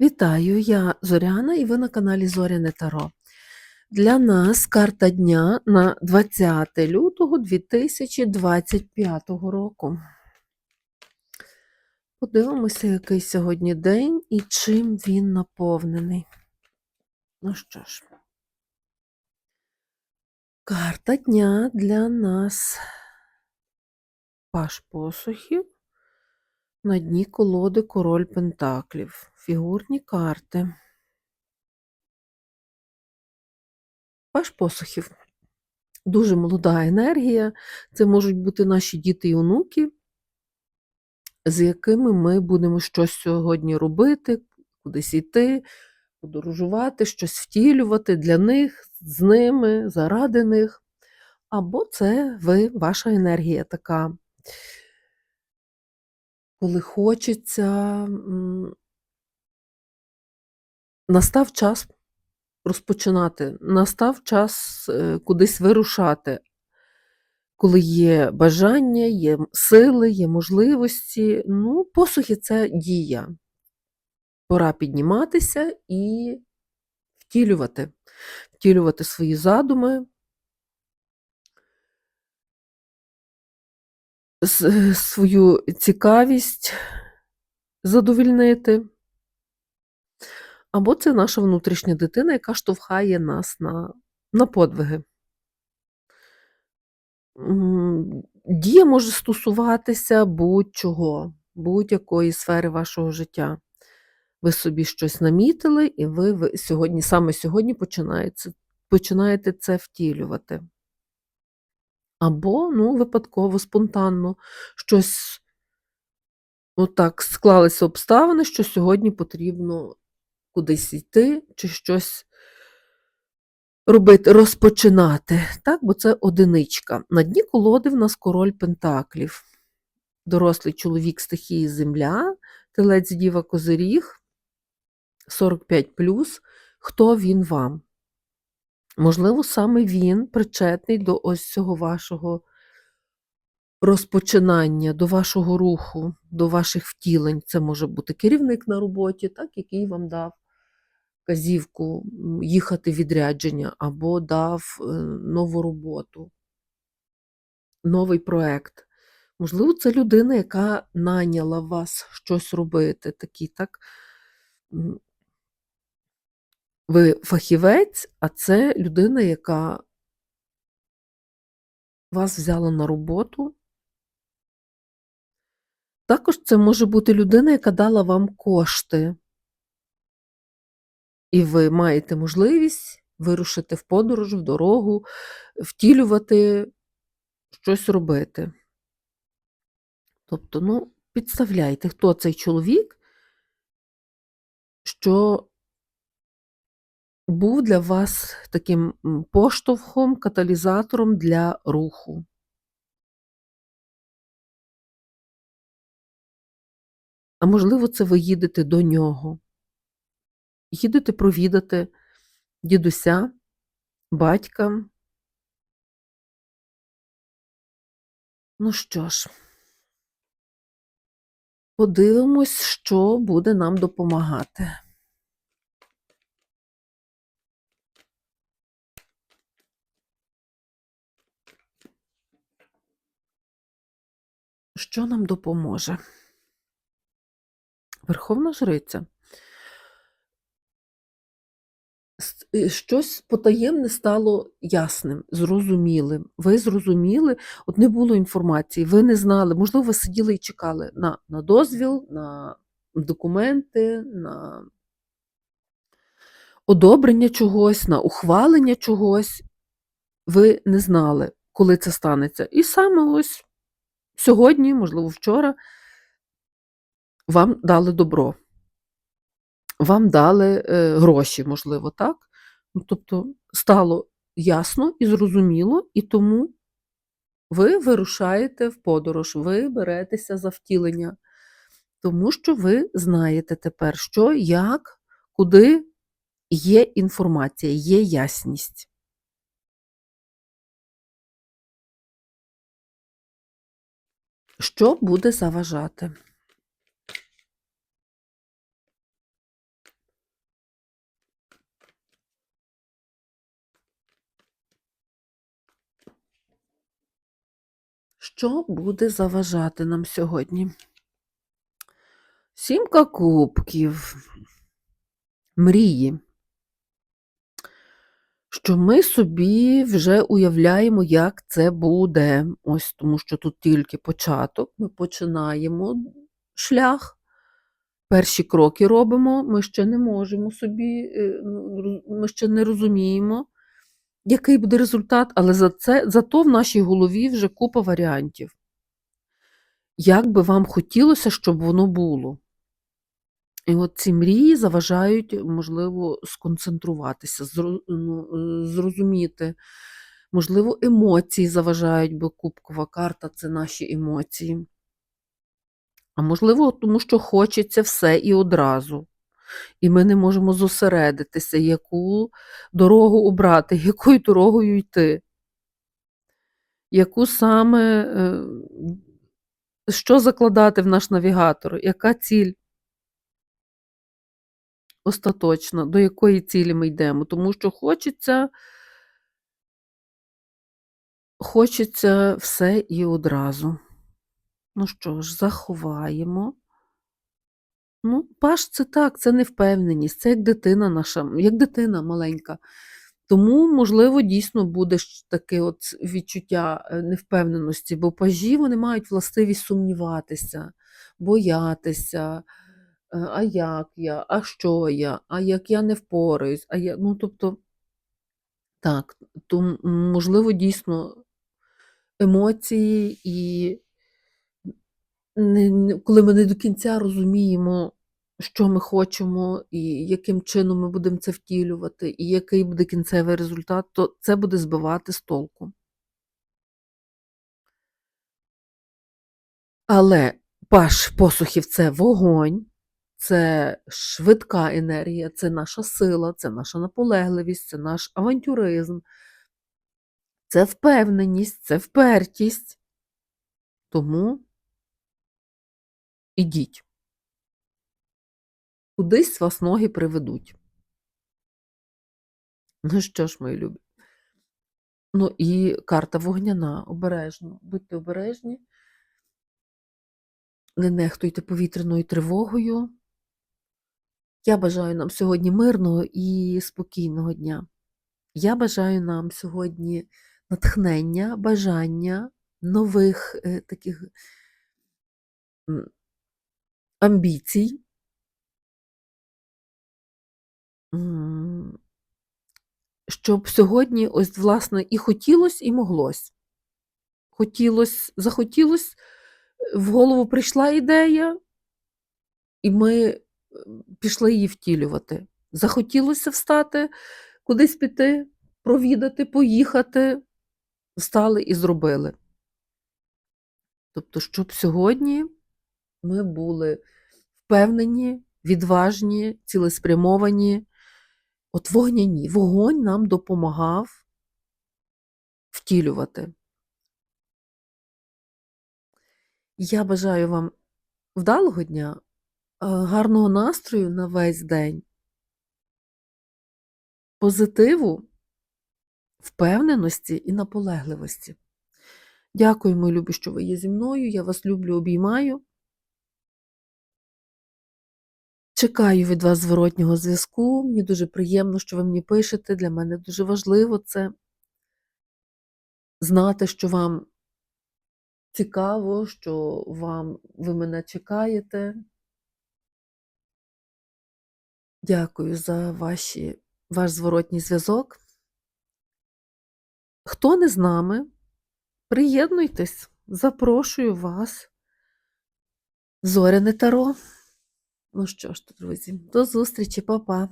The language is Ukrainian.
Вітаю, я Зоряна і ви на каналі Зоряне Таро. Для нас карта дня на 20 лютого 2025 року. Подивимося, який сьогодні день і чим він наповнений. Ну що ж, карта дня для нас паш посухів. На дні колоди король пентаклів. Фігурні карти. Паш посухів. Дуже молода енергія. Це можуть бути наші діти і онуки, з якими ми будемо щось сьогодні робити, кудись йти, подорожувати, щось втілювати для них, з ними, заради них. Або це ви, ваша енергія така коли хочеться, настав час розпочинати, настав час е, кудись вирушати, коли є бажання, є сили, є можливості. Ну, посухи це дія. Пора підніматися і втілювати, втілювати свої задуми, свою цікавість задовільнити. Або це наша внутрішня дитина, яка штовхає нас на, на подвиги. Дія може стосуватися будь-чого, будь-якої сфери вашого життя. Ви собі щось намітили, і ви, сьогодні, саме сьогодні починаєте це втілювати. Або, ну, випадково, спонтанно, щось отак склалися обставини, що сьогодні потрібно кудись йти чи щось робити, розпочинати. Так, бо це одиничка. На дні колоди в нас король пентаклів. Дорослий чоловік стихії Земля, телець Діва Козиріг, 45 Хто він вам? Можливо, саме він причетний до ось цього вашого розпочинання, до вашого руху, до ваших втілень. Це може бути керівник на роботі, так, який вам дав вказівку їхати відрядження, або дав е, нову роботу, новий проект. Можливо, це людина, яка найняла вас щось робити, такий, так? Ви фахівець, а це людина, яка вас взяла на роботу. Також це може бути людина, яка дала вам кошти, і ви маєте можливість вирушити в подорож, в дорогу, втілювати, щось робити. Тобто, ну, підставляйте, хто цей чоловік, що був для вас таким поштовхом, каталізатором для руху. А можливо, це ви їдете до нього. Їдете провідати дідуся, батька. Ну що ж, подивимось, що буде нам допомагати. Що нам допоможе? Верховна Жриця. Е, Щось потаємне стало ясним, зрозумілим. Ви зрозуміли, от не було інформації, ви не знали, можливо, ви сиділи і чекали на, на дозвіл, на документи, на одобрення чогось, на ухвалення чогось. Ви не знали, коли це станеться. І саме ось сьогодні, можливо, вчора, вам дали добро. Вам дали е, гроші, можливо, так? Ну, тобто стало ясно і зрозуміло, і тому ви вирушаєте в подорож, ви беретеся за втілення, тому що ви знаєте тепер, що, як, куди є інформація, є ясність. що буде заважати. Що буде заважати нам сьогодні? Сімка кубків, мрії. Що ми собі вже уявляємо, як це буде. Ось тому що тут тільки початок. Ми починаємо шлях. Перші кроки робимо, ми ще не можемо собі, е, ну, ми ще не розуміємо, який буде результат, але за це, зато в нашій голові вже купа варіантів. Як би вам хотілося, щоб воно було? І от ці мрії заважають, можливо, сконцентруватися, ну, е, зрозуміти. Можливо, емоції заважають, бо кубкова карта це наші емоції. А можливо, тому що хочеться все і одразу. І ми не можемо зосередитися, яку дорогу обрати, якою дорогою йти. Яку саме, е, що закладати в наш навігатор, яка ціль остаточна, до якої цілі ми йдемо. Тому що хочеться, хочеться все і одразу. Ну що ж, заховаємо. Ну, паш це так, це невпевненість, це як дитина наша, як дитина маленька. Тому, можливо, дійсно буде таке от відчуття е, невпевненості, бо пажі вони мають властивість сумніватися, боятися. Е, А як я, а що я, а як я не впораюсь, а я, ну тобто, так, то, можливо, дійсно емоції і не, коли ми не до кінця розуміємо, що ми хочемо, і яким чином ми будемо це втілювати, і який буде кінцевий результат, то це буде збивати з толку. Але паш посухів це вогонь, це швидка енергія, це наша сила, це наша наполегливість, це наш авантюризм, це впевненість, це впертість. Тому ідіть. Кудись вас ноги приведуть. Ну що ж, мої любі. Ну і карта вогняна, обережно. Будьте обережні, не нехтуйте повітряною тривогою. Я бажаю нам сьогодні мирного і спокійного дня. Я бажаю нам сьогодні натхнення, бажання нових е, таких амбіцій. Щоб сьогодні, ось, власне, і хотілось, і моглось. Хотілось, захотілось, в голову прийшла ідея, і ми пішли її втілювати. Захотілося встати, кудись піти, провідати, поїхати, встали і зробили. Тобто, щоб сьогодні ми були впевнені, відважні, цілеспрямовані. От вогняні. Вогонь нам допомагав втілювати. Я бажаю вам вдалого дня, гарного настрою на весь день, позитиву, впевненості і наполегливості. Дякую, мої любі, що ви є зі мною. Я вас люблю, обіймаю. Чекаю від вас зворотнього зв'язку. Мені дуже приємно, що ви мені пишете. Для мене дуже важливо це знати, що вам цікаво, що вам ви мене чекаєте. Дякую за ваші, ваш зворотній зв'язок. Хто не з нами, приєднуйтесь, запрошую вас. Зоряне Таро. Ну що ж, друзі, до зустрічі, па-па.